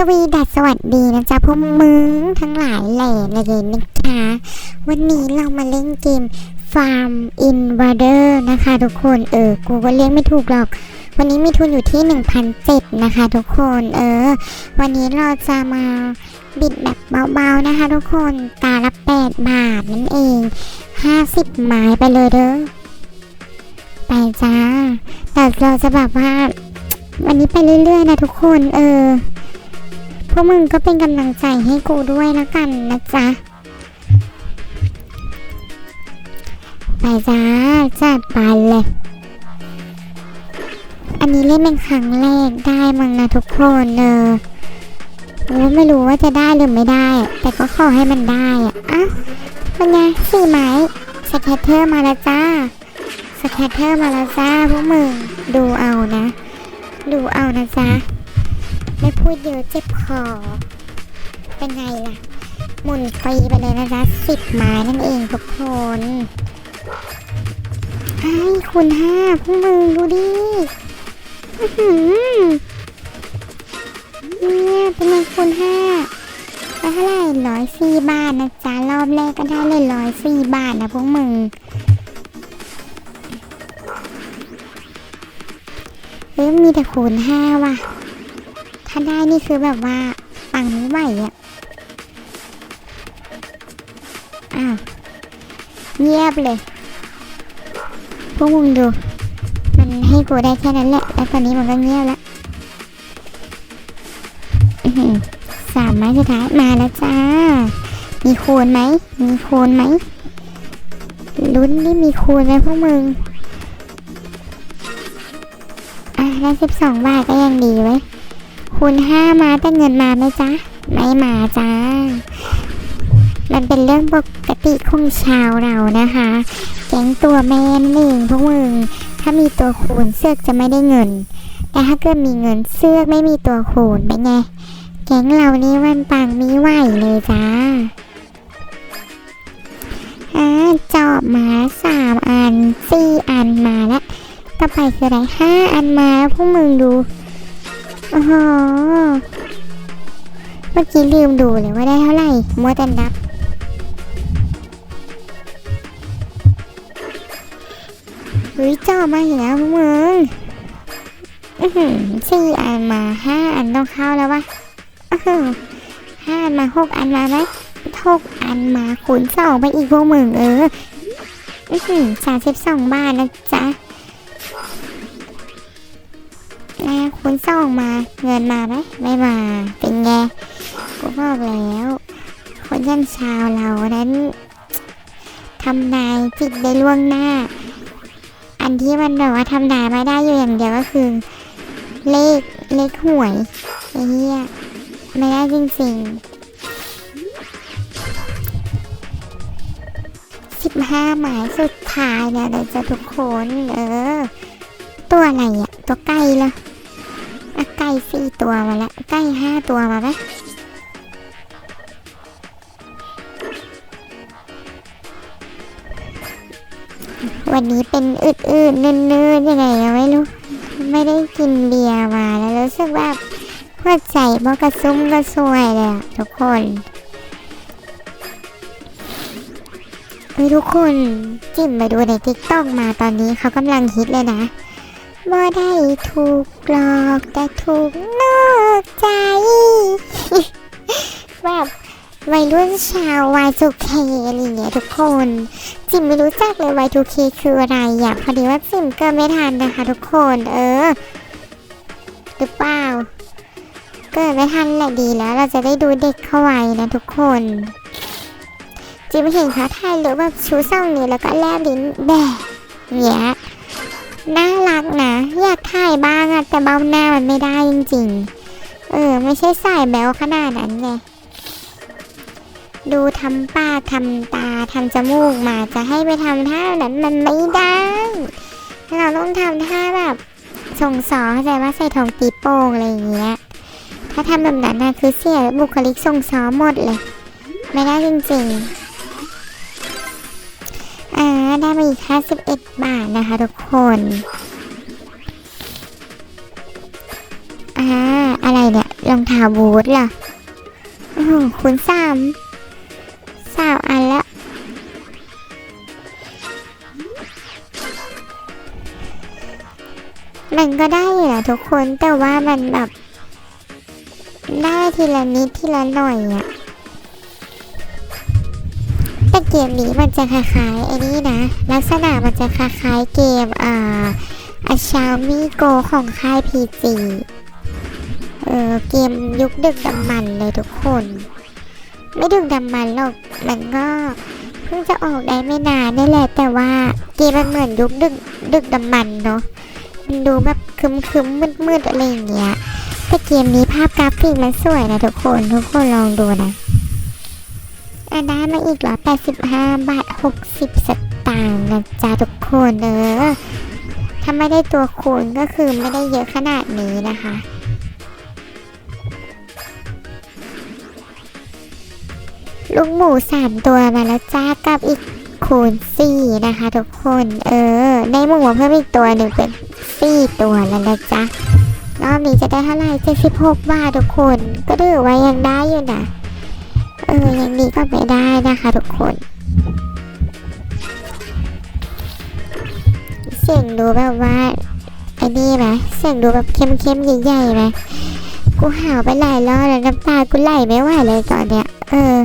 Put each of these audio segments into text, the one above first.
สวีดัสสวัสดีนะจ๊ะพวกมึงทั้งหลายแหล่เลยนะคะ วันนี้เรามาเล่นเกม Farm Invader นะคะทุกคนเออ กูก็เรียกไม่ถูกหรอก วันนี้มีทุนอยู่ที่ 1,007นะคะทุกคนเออ วันนี้เราจะมาบิดแบบเบาๆนะคะทุกคนตาละ 8 บาทนั่นเอง 50 ไม้ไปเลยเด้อไปจ้าแต่เราจะแบบว่าวันนี้ไปเรื่อยๆนะทุกคน เออ วกมึงก็เป็นกำลังใจให้กูด้วยแล้วกันนะจ๊ะ ไปจ้าจัดไปเลย อันนี้เล่นเป็นครั้งแรกได้มั้งนะทุกคนเออโอ้ไม่รู้ว่าจะได้หรือไม่ได้ แต่ก็ขอให้มันได้อะอะเป็นไงสี่ไม้สแคตเตอร์มาแล้วจ้าสแคตเตอร์มาแล้วจ้าพวกมึงดูเอานะ ดูเอานะจ๊ะ ไม่พูดเยอะเจ็บคอ เป็นไงล่ะ หมุนฟรีไปเลยนะจ๊ะสิบไม้นั่นเองทุกคนไอ้คุณห้าพวกมึงดูดิเนี่ยเป็นไงคุณห้าแล้วเท่าไหร่ร้อยสี่บาทนะจ๊ะ รอบแรกก็ได้เลยร้อยสี่บาทนะพวกมึงเฮ้ยมีแต่คูณห้าว่ะาได้นี่คือแบบว่าปังไม่ไหวอะอ้าวเงียบเลย พวกมึงดู มันให้กูได้แค่นั้นแหละ แล้วตอนนี้มันก็เงียบแล้วสามไม้สุดท้ายมาแล้วจ้า มีคูณไหม มีคูณไหม ลุ้นนี่มีคูณไหมพวกมึง อะได้สิบสองบาทก็ยังดีไว้ คูณห้ามาแต่เงินมาไหมจ๊ะ ไม่มาจ้า มันเป็นเรื่องปกติของชาวเรานะคะ แก๊งตัวแม่นนเองพวกมึง ถ้ามีตัวคูณเสือกจะไม่ได้เงิน แต่ถ้าเกิดมีเงินเสือกไม่มีตัวคูณเป็นไง แก๊งเรานี่มันปังมีไหวเลยจ้าอ่าจอบมาสามอันสี่อันมาแล้วต่อไปคืออะไรห้าอันมาแล้วพวกมึงดู อ้โหเมื่อกี้ลืมดูเลยว่าได้เท่าไหร่มัวแต่นับ เฮ้ยจอมาอีกแล้วพวกมึงอื้อหือสี่อันมาห้าอันต้องเข้าแล้ววะอื้อหือห้าอันมาหกอันมาไหมหกอันมาคูณสองไปอีกพวกมึงเอออื้อหือสามสิบสองบาทนะจ๊ะ แล้วคุณส่งมา เงินมาไหมไม่มา เป็นไงกูบอกแล้ว คนยันชาวเรานั้นทำนายจิตได้ล่วงหน้า อันที่มันแบบว่าทำนายไม่ได้อยู่อย่างเดียวก็คือ เลขเลขหวยไอ้เหี้ยไม่ได้จริงๆสิบห้าหมายสุดท้ายเนี่ยเราจะทุกคน เออ ตัวอะไรอะตัวไก่เหรอ อะไก่สี่ตัวมาแล้วไก่ห้าตัวมาไหมวันนี้เป็นอืดๆเนื่นๆยังไงไม่รู้ ไม่ได้กินเบียร์มาแล้วรู้สึกว่าหัวใจบอกกระซุ้มกระซวยเลยอะทุกคนเฮ้ยทุกคนจิ้มไปดูในติ๊กต็อกมาตอนนี้เขากำลังฮิตเลยนะ บ่ได้ถูกหลอกแต่ถูกนอกใจ แบบวัยรุ่นชาว Y2K อะไรเงี้ยทุกคน จิมไม่รู้จักเลย Y2K คืออะไรอะพอดีว่าจิมเกิดไม่ทันนะคะทุกคนเออหรือเปล่าเกิดไม่ทันแหละดีแล้ว เราจะได้ดูเด็กเข้าไว้นะทุกคน จิมเห็นเขาถ่ายรูปแบบชูเส่องนี้แล้วก็แลบลิ้นแบะเงี้ย น่ารักนะอยากถ่ายบ้างอะแต่เบ้าหน้ามันไม่ได้จริงๆ เออ ไม่ใช่สายแบวขนาดนั้นไง ดูทำปากทำตาทำจมูกมาจะให้ไปทำท่านั้นมันไม่ได้ เราต้องทำท่าแบบส่งสอเข้าใจว่าใส่ทองตีโป่งอะไรอย่างเงี้ย ถ้าทำแบบนั้นนะคือเสียบุคลิกส่งสอหมดเลย ไม่ได้จริงๆ ได้มาอีก 51 บาทนะคะทุกคนอ่าอะไรเนี่ยรองเท้าบูทเหรอโอ้โหคุณสามสาวอันละมันก็ได้อยู่นะทุกคนแต่ว่ามันแบบ ได้ทีละนิดทีละหน่อยอะ เกมนี้มันจะคล้ายๆไอ้นี่นะ ลักษณะมันจะคล้ายๆเกมอ่าอาชามิโกของค่ายพีจีเออเกมยุคดึกดำบรรพ์เลยทุกคน ไม่ดึกดำบรรพ์หรอกมันก็เพิ่งจะออกได้ไม่นานนี่แหละแต่ว่าเกมมันเหมือนยุคดึกดึกดำบรรพ์เนาะมันดูแบบคึมคึมมืดมืดๆอะไรอย่างเงี้ยแต่เกมนี้ภาพกราฟิกมันสวยนะทุกคนทุกคนลองดูนะ อันได้มาอีกร้อยแปดสิบห้าบาทหกสิบสตางค์นะจ๊ะทุกคนเออถ้าไม่ได้ตัวคูณก็คือไม่ได้เยอะขนาดนี้นะคะลูกหมูสามตัวมาแล้วจ้ากับอีกคูณสี่นะคะ ทุกคนเออได้หมูมาเพิ่มอีกตัวหนึ่งเป็นสี่ตัวแล้วนะจ๊ะรอบนี้จะได้เท่าไหร่76บาททุกคน ก็ถือว่ายังได้อยู่นะ เออยังดีก็ไม่ได้นะคะทุกคน เสียงดูแบบว่าไอ้นี่ไหมเสียงดูแบบเข้มๆใหญ่ๆไหมกูห่าวไปหลายรอบแล้วน้ำตากูไหลไม่ไหวเลยตอนเนี้ย เออ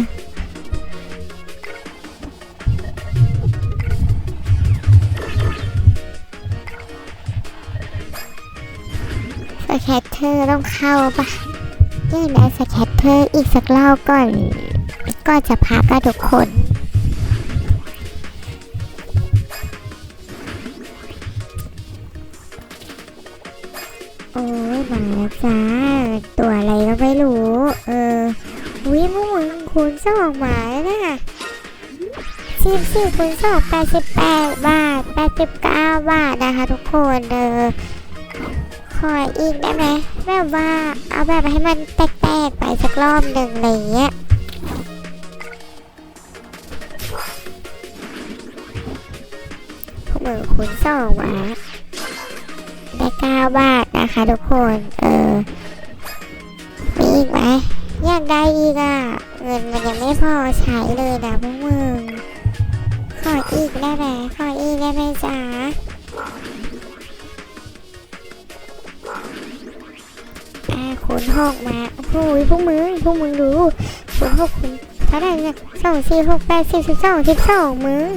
สแคตเตอร์ต้องเข้าปะยัยได้สแคตเตอร์อีกสักรอบก่อน ก็จะพักกันทุกคน โอ้ยมาแล้วจ้า ตัวอะไรก็ไม่รู้ เออวิมูมึงคูณสองหมาแล้วนะสิบสี่คูณสองแปดสิบแปดบาทแปดสิบเก้าบาทนะคะทุกคนเออขออีกได้ไหมแบบว่าเอาแบบให้มันแตกๆไปสักรอบหนึ่งอะไรเงี้ย คุณสองวะได้เก้าบาทนะคะทุกคน เออ มีอีกไหมอยากได้อีกอะ เงินมันยังไม่พอใช้เลยนะพวกมึง ขออีกได้ไหมขออีกได้ไหมจ๊ะอ่าคูณหกมาโอ้โหพวกมึง พวกมึงดูคูณหกคูณเท่าไหร่เนี่ยสองสี่หกแปดสิบสิบสองสิบสองมึง